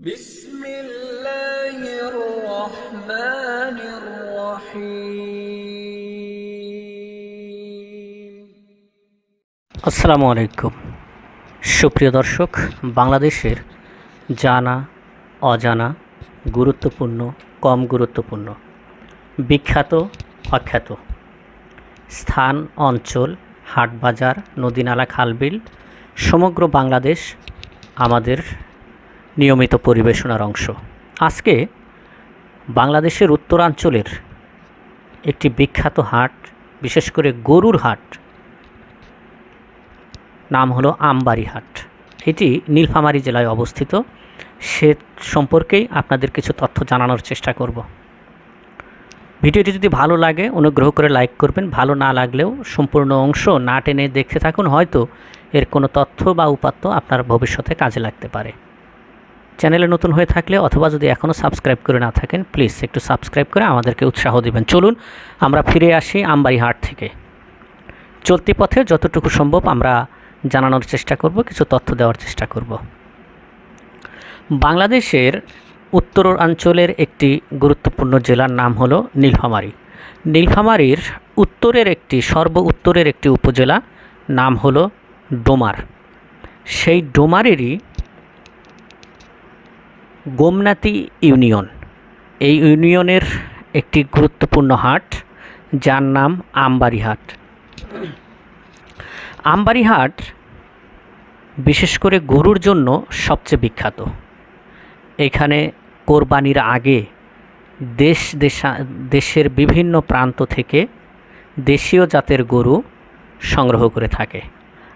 بسم الله الرحمن الرحيم আসসালামু আলাইকুম সুপ্রিয় দর্শক বাংলাদেশের জানা অজানা গুরুত্বপূর্ণ কম গুরুত্বপূর্ণ বিখ্যাত অখ্যাত স্থান অঞ্চল হাটবাজার নদীনালা খালবিল সমগ্র বাংলাদেশ আমাদের নিয়মিত পরিবেশনার অংশ। আজকে বাংলাদেশের উত্তরাঞ্চলের একটি বিখ্যাত হাট, বিশেষ করে গরুর হাট, নাম হলো আমবাড়ি হাট। এটি নীলফামারী জেলায় অবস্থিত। সে সম্পর্কেই আপনাদের কিছু তথ্য জানানোর চেষ্টা করব। ভিডিওটি যদি ভালো লাগে, অনুগ্রহ করে লাইক করবেন। ভালো না লাগলেও সম্পূর্ণ অংশ না টেনে দেখতে থাকুন। হয়তো এর কোনো তথ্য বা উপাত্ত আপনার ভবিষ্যতে কাজে লাগতে পারে। চ্যানেলে নতুন হয়ে থাকলে অথবা যদি এখনও সাবস্ক্রাইব করে না থাকেন, প্লিজ একটু সাবস্ক্রাইব করে আমাদেরকে উৎসাহ দিবেন। চলুন, আমরা ফিরে আসি আমবাড়ি হাট থেকে। চলতি পথে যতটুকু সম্ভব আমরা জানানোর চেষ্টা করব, কিছু তথ্য দেওয়ার চেষ্টা করব। বাংলাদেশের উত্তরাঞ্চলের একটি গুরুত্বপূর্ণ জেলার নাম হলো নীলফামারী। নীলফামারীর উত্তরের একটি, সর্ব উত্তরের একটি উপজেলা নাম হলো ডোমার। সেই ডোমারেরই গোমনাতি ইউনিয়ন। এই ইউনিয়নের একটি গুরুত্বপূর্ণ হাট, যার নাম আমবাড়ি হাট। বিশেষ করে গরুর জন্য সবচেয়ে বিখ্যাত। এখানে কোরবানির আগে দেশ দেশা, দেশের বিভিন্ন প্রান্ত থেকে দেশীয় জাতের গরু সংগ্রহ করে থাকে।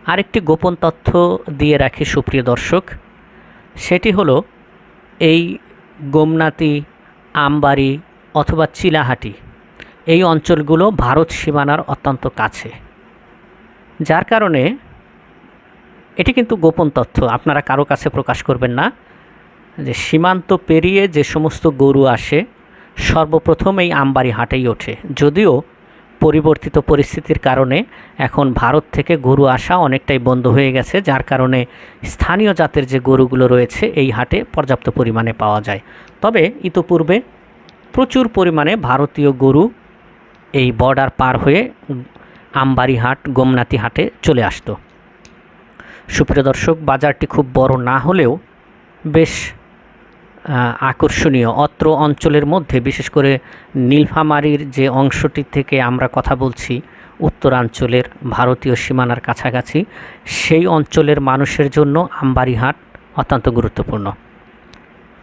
আরেকটি গোপন তথ্য দিয়ে রাখি সুপ্রিয় দর্শক, সেটি হলো এই গোমনাতি, আমবাড়ি অথবা চিলাহাটি, এই অঞ্চলগুলো ভারত সীমানার অত্যন্ত কাছে। যার কারণে এটি কিন্তু গোপন তথ্য, আপনারা কারও কাছে প্রকাশ করবেন না, যে সীমান্ত পেরিয়ে যে সমস্ত গরু আসে, সর্বপ্রথম এই আমবাড়ি হাটেই ওঠে। যদিও পরিবর্তিত পরিস্থিতির কারণে এখন ভারত থেকে গরু আসা অনেকটাই বন্ধ হয়ে গেছে, যার কারণে স্থানীয় জাতের যে গরুগুলো রয়েছে এই হাটে পর্যাপ্ত পরিমাণে পাওয়া যায়। তবে ইতোপূর্বে প্রচুর পরিমাণে ভারতীয় গরু এই বর্ডার পার হয়ে আমবাড়ি হাট, গোমনাতি হাটে চলে আসতো। সুপ্রিয় দর্শক, বাজারটি খুব বড় না হলেও বেশ আকর্ষণীয়। অত্র অঞ্চলের মধ্যে, বিশেষ করে নীলফামারীর যে অংশটি থেকে আমরা কথা বলছি, উত্তরাঞ্চলের ভারতীয় সীমানার কাছাকাছি, সেই অঞ্চলের মানুষের জন্য আমবাড়ি হাট অত্যন্ত গুরুত্বপূর্ণ।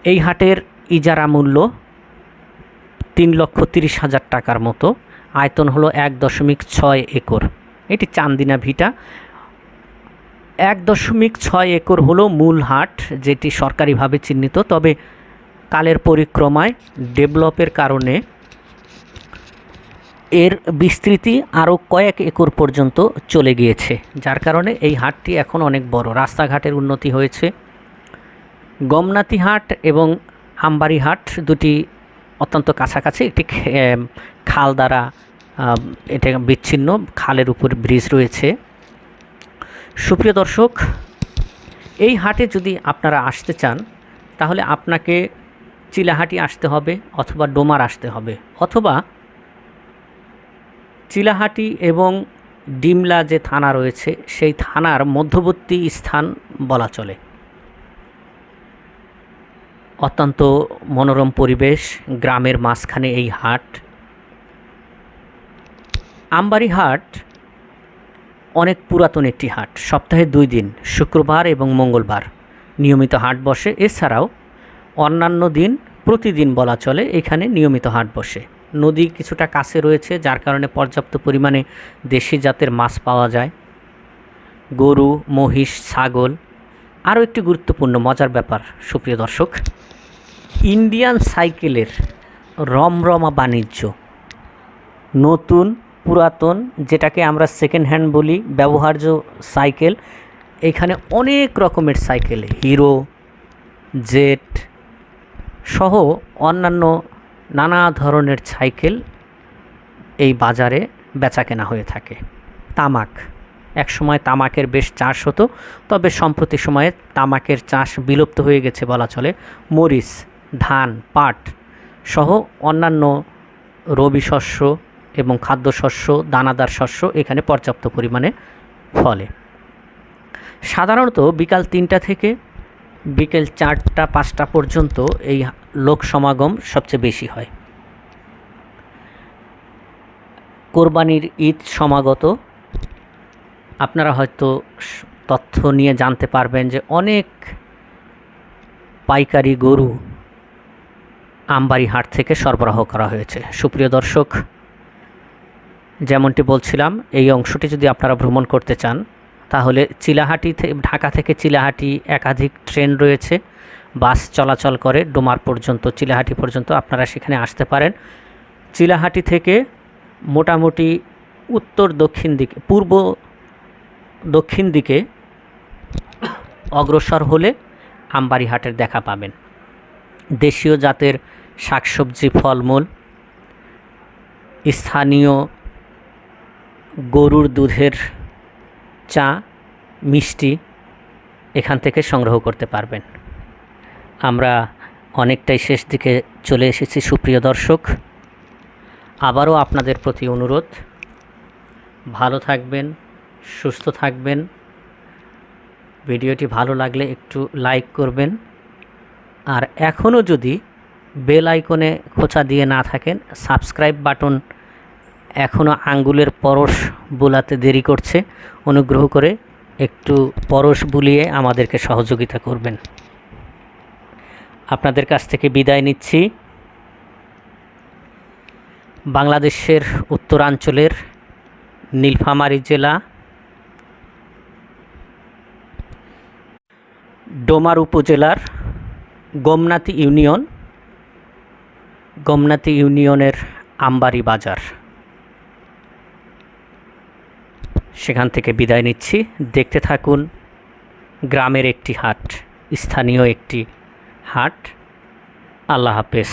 এই হাটের ইজারা মূল্য তিন লক্ষ তিরিশ হাজার টাকার মতো। আয়তন হলো এক দশমিক ছয় একর। এটি চান্দিনা ভিটা। এক দশমিক ছয় একর হলো মূল হাট, যেটি সরকারিভাবে চিহ্নিত। তবে কালের পরিক্রমায় ডেভেলপের কারণে এর বিস্তৃতি আরও কয়েক একর পর্যন্ত চলে গিয়েছে, যার কারণে এই হাটটি এখন অনেক বড়। রাস্তাঘাটের উন্নতি হয়েছে। গমনাতি হাট এবং আমবাড়ি হাট দুটি অত্যন্ত কাছাকাছি। একটি খাল দ্বারা এটা বিচ্ছিন্ন, খালের উপর ব্রিজ রয়েছে। সুপ্রিয় দর্শক, এই হাটে যদি আপনারা আসতে চান, তাহলে আপনাকে চিলাহাটি আসতে হবে অথবা ডোমার আসতে হবে, অথবা চিলাহাটি এবং ডিমলা যে থানা রয়েছে, সেই থানার মধ্যবর্তী স্থান বলা চলে। অত্যন্ত মনোরম পরিবেশ, গ্রামের মাঝখানে এই হাট। আমবাড়ি হাট অনেক পুরাতন একটি হাট। সপ্তাহে দুই দিন, শুক্রবার এবং মঙ্গলবার। নিয়মিত হাট বসে। এছাড়াও অন্যান্য দিন প্রতিদিন বলা চলে এখানে নিয়মিত হাট বসে। নদী কিছুটা কাছে রয়েছে, যার কারণে পর্যাপ্ত পরিমাণে দেশি জাতের মাছ পাওয়া যায়। গরু, মহিষ, ছাগল, আরও একটি গুরুত্বপূর্ণ, মজার ব্যাপার, সুপ্রিয় দর্শক, ইন্ডিয়ান সাইকেলের রমরমা বাণিজ্য। নতুন পুরাতন, যেটাকে আমরা সেকেন্ড হ্যান্ড বলি, ব্যবহার্য সাইকেল। এখানে অনেক রকমের সাইকেল, হিরো জেট সহ অন্যান্য নানা ধরনের সাইকেল এই বাজারে বেচা কেনা হয়ে থাকে। তামাক, একসময় তামাকের বেশ চাষ হতো, তবে সম্প্রতি সময়ে তামাকের চাষ বিলুপ্ত হয়ে গেছে বলা চলে। মরিচ, ধান, পাট সহ অন্যান্য রবি শস্য এবং খাদ্যশস্য, দানাদার শস্য এখানে পর্যাপ্ত পরিমাণে ফলে। সাধারণত বিকাল তিনটা থেকে বিকেল চারটা, পাঁচটা পর্যন্ত এই লোক সমাগম সবচেয়ে বেশি হয়। কোরবানির ঈদ সমাগত। আপনারা হয়তো তথ্য নিয়ে জানতে পারবেন যে অনেক পাইকারি গরু আমবাড়ি হাট থেকে সরবরাহ করা হয়েছে। সুপ্রিয় দর্শক যেমনটি বলছিলাম, এই অংশটি যদি আপনারা ভ্রমণ করতে চান, তাহলে চিলাহাটি ঢাকা থেকে চিলাহাটি একাধিক ট্রেন রয়েছে, বাস চলাচল করে ডোমার পর্যন্ত, চিলাহাটি পর্যন্ত আপনারা সেখানে আসতে পারেন। চিলাহাটি থেকে মোটামুটি উত্তর দক্ষিণ দিকে, পূর্ব দক্ষিণ দিকে অগ্রসর হলে আমবাড়ি হাটের দেখা পাবেন। দেশীয় জাতের শাকসবজি, ফলমূল, স্থানীয় গরুর দুধের চা, মিষ্টি এখান থেকে সংগ্রহ করতে পারবেন। আমরা অনেকটাই শেষ দিকে চলে এসেছি, সুপ্রিয় দর্শক। আবারও আপনাদের প্রতি অনুরোধ, ভালো থাকবেন, সুস্থ থাকবেন। ভিডিওটি ভালো লাগলে একটু লাইক করবেন। আর এখনও যদি বেল আইকনে খোঁচা দিয়ে না থাকেন, সাবস্ক্রাইব বাটন এখনও আঙ্গুলের পরশ বোলাতে দেরি করছে। অনুগ্রহ করে একটু পরশ বুলিয়ে আমাদেরকে সহযোগিতা করবেন। আপনাদের কাছ থেকে বিদায় নিচ্ছি। বাংলাদেশের উত্তরাঞ্চলের নীলফামারী জেলা ডোমার উপজেলার গোমনাথি ইউনিয়ন গোমনাথি ইউনিয়নের আমবাড়ি বাজার। সেখান থেকে বিদায় নিচ্ছি। দেখতে থাকুন গ্রামের একটি হাট স্থানীয় একটি হাট। আল্লাহ হাফেজ।